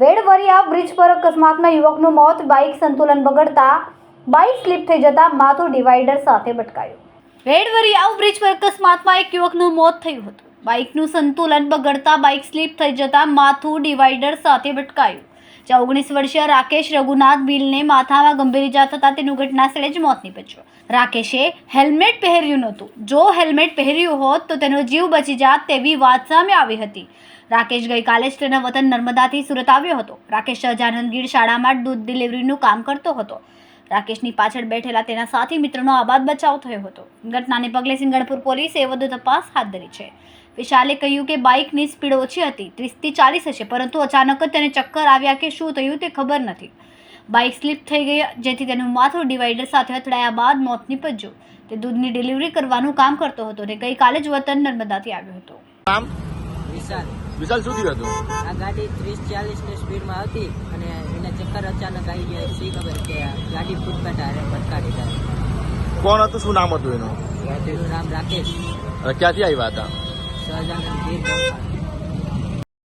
વેડવરિયા bridge પર અકસ્માતમાં યુવકનું મોત, બાઇક સંતુલન બગડતા બાઇક સ્લીપ થઈ જતા માથું ડિવાઈડર સાથે ભટકાયું. વેડવરિયા બ્રિજ પર અકસ્માતમાં એક યુવકનું મોત થયું હતું. બાઇકનું સંતુલન બગડતા બાઇક સ્લીપ થઈ જતા માથું ડિવાઈડર સાથે ભટકાયું. જ્યાં ઓગણીસ વર્ષીય રાકેશ રઘુનાથ બિલને માથામાં ગંભીર ઇજા થતાં તેનું ઘટના જ મોત નીપજ્યું. રાકેશે હેલ્મેટ પહેર્યું નહોતું. જો હેલ્મેટ પહેર્યું હોત તો તેનો જીવ બચી જાત તેવી વાત સામે આવી હતી. રાકેશ ગઈકાલે જ તેના વતન નર્મદાથી સુરત આવ્યો હતો. રાકેશ સહજાનંદ ગીર શાળામાં દૂધ ડિલિવરીનું કામ કરતો હતો. રાકેશની પાછળ બેઠેલા તેના સાથી મિત્રનો આબાદ બચાવ થયો હતો. ઘટનાને પગલે સિંગણપુર પોલીસે વધુ તપાસ હાથ ધરી છે. વિશાલે કહ્યું કે બાઇકની સ્પીડ ઓછી હતી, ત્રીસથી ચાલીસ હશે, પરંતુ અચાનક જ તેને ચક્કર આવ્યા કે શું થયું તે ખબર નથી. બાઇક સ્લીપ થઈ ગઈ જેથી તેનું માથું ડિવાઈડર સાથે અથડાયા બાદ મોત નીપજ્યું. તે દૂધની ડિલિવરી કરવાનું કામ કરતો હતો અને ગઈકાલે જ વતન નર્મદાથી આવ્યો હતો. નામ વિશાલ. વિશાલ શું થયું હતું? આ ગાડી ત્રીસ ચાલીસની સ્પીડમાં હતી અને એને ચક્કર અચાનક આવી ગયા. શી ખબર કે આ ગાડી ફૂટપાથ હારે ભટકાડી કોણ હતું? શું નામ હતું એનું? એનું નામ રાકેશ. ક્યાંથી આવ્યા હતા? સહજાનંદ ગીર ગોપાલ